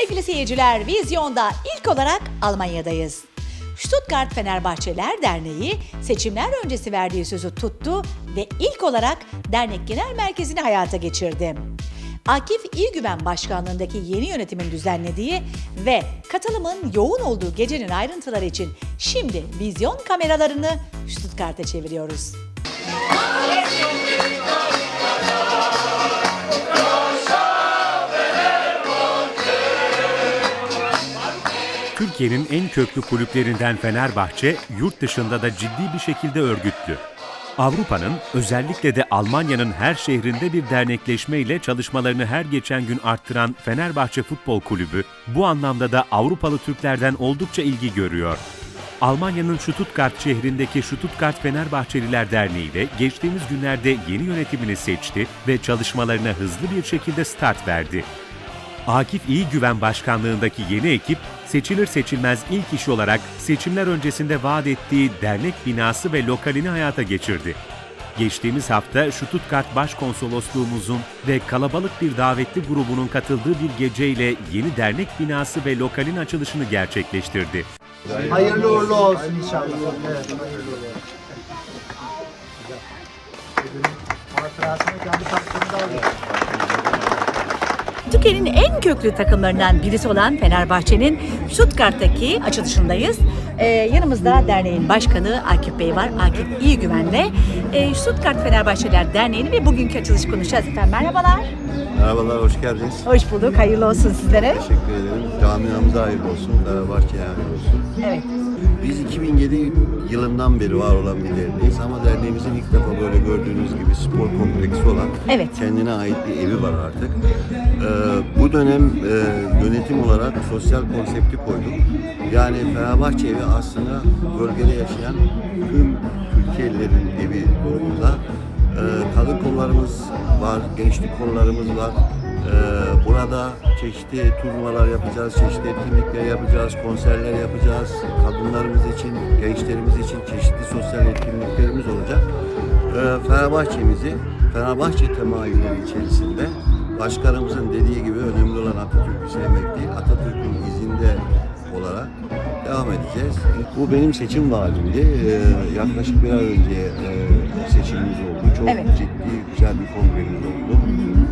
Sevgili seyirciler, Vizyon'da ilk olarak Almanya'dayız. Stuttgart Fenerbahçeler Derneği seçimler öncesi verdiği sözü tuttu ve ilk olarak dernek genel merkezini hayata geçirdi. Akif İyigüven başkanlığındaki yeni yönetimin düzenlediği ve katılımın yoğun olduğu gecenin ayrıntıları için şimdi vizyon kameralarını Stuttgart'a çeviriyoruz. Türkiye'nin en köklü kulüplerinden Fenerbahçe, yurt dışında da ciddi bir şekilde örgütlü. Avrupa'nın, özellikle de Almanya'nın her şehrinde bir dernekleşme ile çalışmalarını her geçen gün arttıran Fenerbahçe Futbol Kulübü, bu anlamda da Avrupalı Türklerden oldukça ilgi görüyor. Almanya'nın Stuttgart şehrindeki Stuttgart Fenerbahçeliler Derneği de geçtiğimiz günlerde yeni yönetimini seçti ve çalışmalarına hızlı bir şekilde start verdi. Akif İyi Güven Başkanlığındaki yeni ekip seçilir seçilmez ilk iş olarak seçimler öncesinde vaat ettiği dernek binası ve lokalini hayata geçirdi. Geçtiğimiz hafta Stuttgart Başkonsolosluğumuzun ve kalabalık bir davetli grubunun katıldığı bir geceyle yeni dernek binası ve lokalin açılışını gerçekleştirdi. Hayırlı uğurlu olsun inşallah. Evet, hayırlı uğurlu olsun. Hatırasını kendi taksiminde alıyor. Türkiye'nin en köklü takımlarından birisi olan Fenerbahçe'nin Stuttgart'taki açılışındayız. Ee, yanımızda derneğin başkanı Akif Bey var. Akif İyi Güven'le. Ee, Stuttgart Fenerbahçeler Derneği'ni ve bugünkü açılışı konuşacağız efendim. Merhabalar. Merhabalar, hoş geldiniz. Hoş bulduk. Hayırlı olsun sizlere. Teşekkür ederim. Camiamıza hayırlı olsun, Fenerbahçe'ye hayırlı olsun. Evet. Biz 2007 yılından beri var olan bir derneğiz ama derneğimizin ilk defa böyle gördüğünüz gibi spor kompleksi olan Evet. kendine ait bir evi var artık. Ee, bu dönem e, yönetim olarak sosyal konsepti koyduk. Yani Fenerbahçe evi aslında bölgede yaşayan tüm Türkiye'lilerin evi durumunda. Ee, kadın kollarımız var, gençlik kollarımız var. Ee, burada çeşitli turnuvalar yapacağız, çeşitli etkinlikler yapacağız, konserler yapacağız. Kadınlarımız için, gençlerimiz için çeşitli sosyal etkinliklerimiz olacak. Ee, Fenerbahçe'mizi, Fenerbahçe temayülleri içerisinde başkanımızın dediği gibi önemli olan Atatürk'ü sevmek değil, Atatürk'ün izinde olarak devam edeceğiz. Bu benim seçim vaadimdi. Ee, yaklaşık bir ay önce e, seçimimiz oldu. Çok Evet. ciddi, güzel bir kongremiz oldu.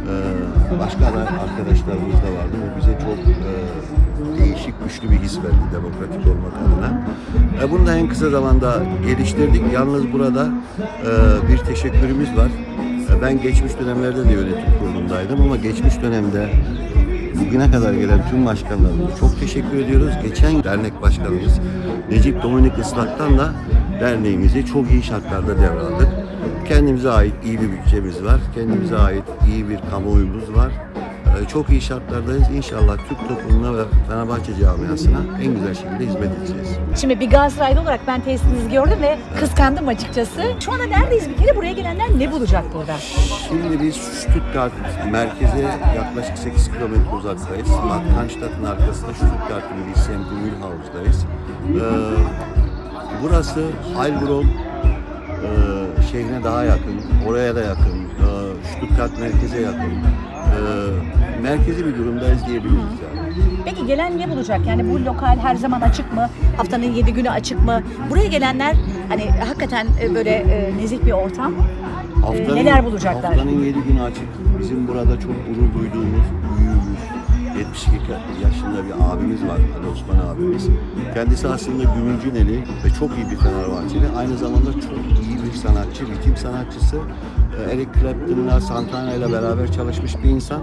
Ee, başka da arkadaşlarımız da vardı. Bu bize çok e, değişik, güçlü bir his verdi demokratik olmak adına. E, bunu da en kısa zamanda geliştirdik. Yalnız burada e, bir teşekkürümüz var. Ben geçmiş dönemlerde de yönetim kurulundaydım ama geçmiş dönemde bugüne kadar gelen tüm başkanlarımıza çok teşekkür ediyoruz. Geçen dernek başkanımız Necip Dominik Islak'tan da derneğimizi çok iyi şartlarda devraldık. Kendimize ait iyi bir bütçemiz var. Kendimize ait iyi bir kamuoyumuz var. Ee, Çok iyi şartlardayız. İnşallah Türk toplumuna ve Fenerbahçe camiasına en güzel şekilde hizmet edeceğiz. Şimdi bir Galatasaraylı olarak ben tesisinizi gördüm ve kıskandım açıkçası. Şu anda neredeyiz bir kere? Buraya gelenler ne bulacak burada? Şimdi biz Stuttgart merkeze yaklaşık 8 kilometre uzaktayız. Matkannstadt'ın arkasında Stuttgart'ın bir semti Mühlhaus'dayız. Ee, burası Heilbronn e, şehrine daha yakın, oraya da yakın, e, Stuttgart merkeze yakın. E, merkezi bir durumdayız diyebiliriz yani. Peki gelen ne bulacak? Yani bu lokal her zaman açık mı? Haftanın yedi günü açık mı? Buraya gelenler hani hakikaten e, böyle nezih bir ortam. E, neler bulacaklar? Haftanın 7 günü açık. Bizim burada çok gurur duyduğumuz 72 yaşında bir abimiz var, Ali Osman abimiz. Kendisi aslında Gümülcüneli ve çok iyi bir Fenerbahçeli. Aynı zamanda çok iyi bir sanatçı, ritim sanatçısı. Ee, Eric Clapton'la, Santana ile beraber çalışmış bir insan.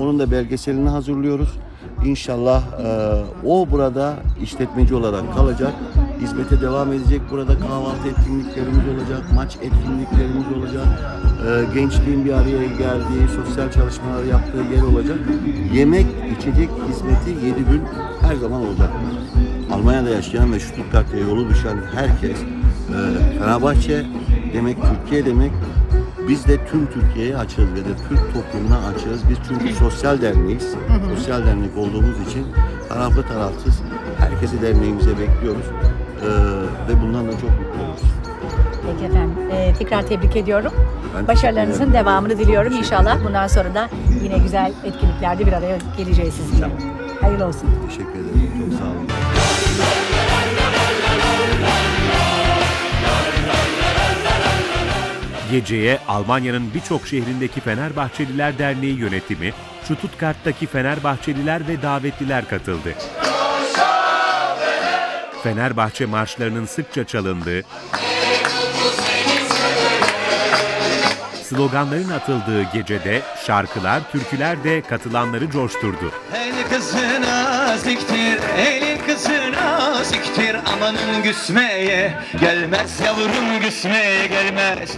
Onun da belgeselini hazırlıyoruz. İnşallah e, o burada işletmeci olarak kalacak. Hizmete devam edecek. Burada kahvaltı etkinliklerimiz olacak, maç etkinliklerimiz olacak. E, gençliğin bir araya geldiği, sosyal çalışmalar yaptığı yer olacak. Yemek, içecek hizmeti 7 gün her zaman olacak. Almanya'da yaşayan ve Stuttgart'ta yolu düşen herkes e, Fenerbahçe demek, Türkiye demek biz de tüm Türkiye'ye açığız ve de Türk toplumuna açığız. Biz çünkü sosyal derneğiz. Sosyal dernek olduğumuz için taraflı tarafsız herkesi derneğimize bekliyoruz. Ee, ve bundan da çok mutluyuz. Peki efendim. E, tekrar tebrik ediyorum. Ben Başarılarınızın ederim. devamını diliyorum. İnşallah bundan sonra da yine güzel etkinliklerde bir araya geleceğiz sizinle. Hayırlı olsun. Teşekkür ederim. Çok sağ olun. Geceye Almanya'nın birçok şehrindeki Fenerbahçeliler Derneği yönetimi, Stuttgart'taki Fenerbahçeliler ve davetliler katıldı. Fenerbahçe marşlarının sıkça çalındığı, sloganların atıldığı gecede şarkılar, türküler de katılanları coşturdu. El kızına siktir, elin kızına siktir Amanın güsmeye gelmez yavrum güsmeye gelmez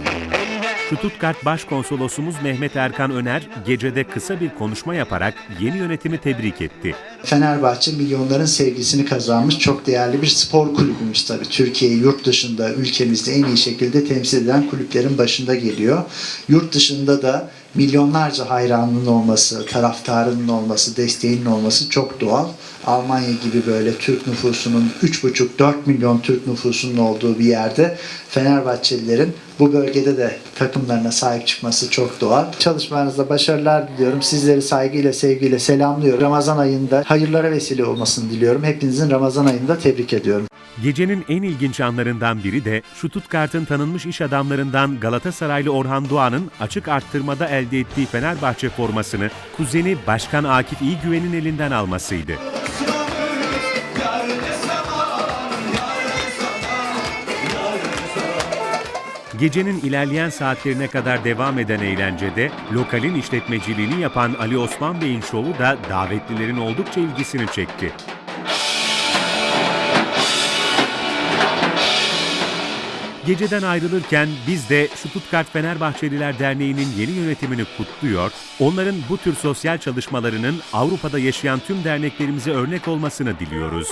Stuttgart Başkonsolosumuz Mehmet Erkan Öner gecede kısa bir konuşma yaparak yeni yönetimi tebrik etti. Fenerbahçe milyonların sevgisini kazanmış çok değerli bir spor kulübümüz tabii. Türkiye'yi yurt dışında, ülkemizde en iyi şekilde temsil eden kulüplerin başında geliyor. Yurt dışında da milyonlarca hayranının olması, taraftarının olması, desteğinin olması çok doğal. Almanya gibi böyle Türk nüfusunun 3,5-4 milyon Türk nüfusunun olduğu bir yerde Fenerbahçelilerin bu bölgede de takımlarına sahip çıkması çok doğal. Çalışmalarınızda başarılar diliyorum. Sizleri saygıyla, sevgiyle selamlıyorum. Ramazan ayında hayırlara vesile olmasını diliyorum. Hepinizin Ramazan ayında tebrik ediyorum. Gecenin en ilginç anlarından biri de Stuttgart'ın tanınmış iş adamlarından Galatasaraylı Orhan Doğan'ın açık arttırmada elde ettiği Fenerbahçe formasını kuzeni Başkan Akif İyigüven'in elinden almasıydı. Gecenin ilerleyen saatlerine kadar devam eden eğlencede lokalin işletmeciliğini yapan Ali Osman Bey'in şovu da davetlilerin oldukça ilgisini çekti. Geceden ayrılırken biz de Stuttgart Fenerbahçeliler Derneği'nin yeni yönetimini kutluyor, onların bu tür sosyal çalışmalarının Avrupa'da yaşayan tüm derneklerimize örnek olmasını diliyoruz.